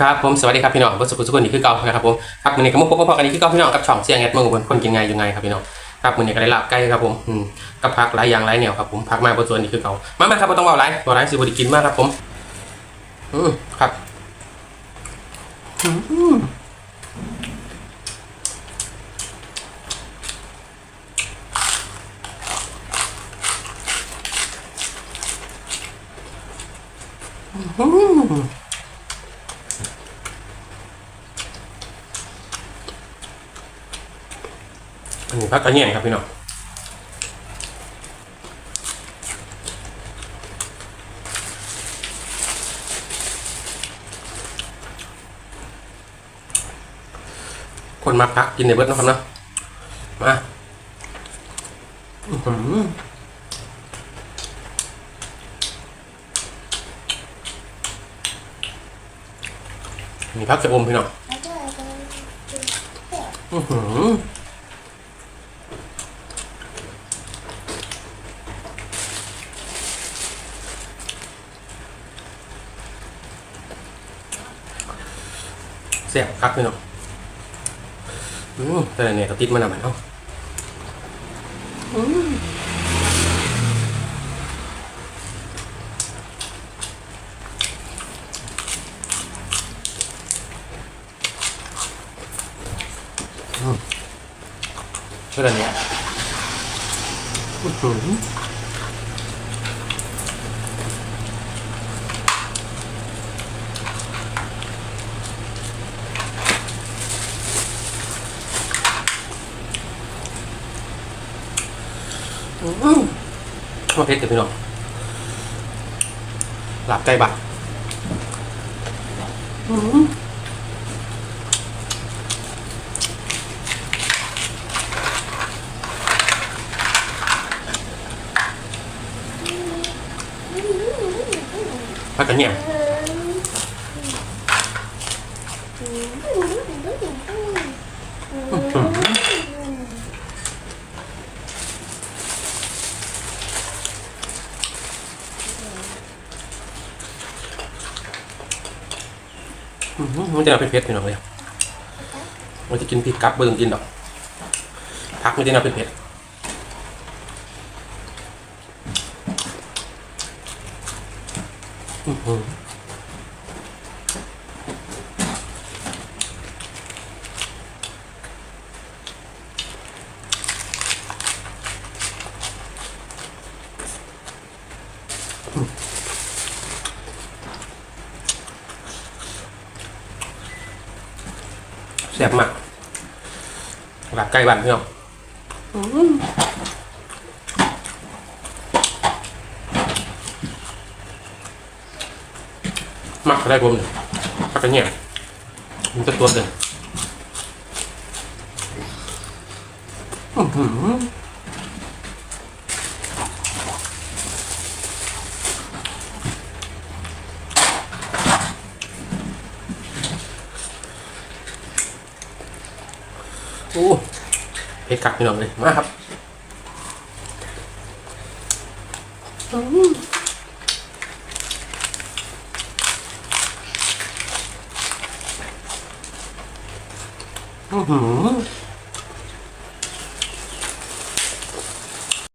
ครับผมสวัสดีครับพี่น้องผู้สุขสุขคนนี่คือเก่านะครับผมครับมือนี้ก็มุกพบกันนี้คือเก่าพี่น้องกับช่องเสียงแอดเมืองอุบลคนกินไงยู่ไงครับพี่น้องครับมือนี้ก็ได้ลาบไก่ครับผมอืมกับผักหลายอย่างหลายแนวครับผมผักมาบนส่วนนี้คือเก่ามามาครับบ่ต้องเว่าหลายบ่หลายสิบด้กินมากครับผมอืมครับอืมอืม อันนี้ พักกระเนียนครับพี่น้องคนมาพักกินในเบิร์ดเนาะครับเนาะมาอื้อหือมีพักจะอมพี่น้องอื้อหือ แซ่บคักพี่น้องอืมแต่เนี่ยก็ติดมันหน่อยเนาะอืมอืมช่เนี่ยอืม มาเพชรเดี๋ยวพี่น้องหลับใกล้บัตรอืมพักกันเนี่ยอื มันจะเอาเผ็ดๆพี่น้องเลยมันจะกินพริกกับเบิ่งกินดอกผักมันจะเอาเผ็ดอื้อหือ แซ่บมากหลับใกล้บ้านพี่น้องมักก็ได้ผมเลยพักกันเนี่ยมันจะตัวเดินอื้อหือ โอ้เผ็ดกักพี่น้องเลยมาครับอือหือ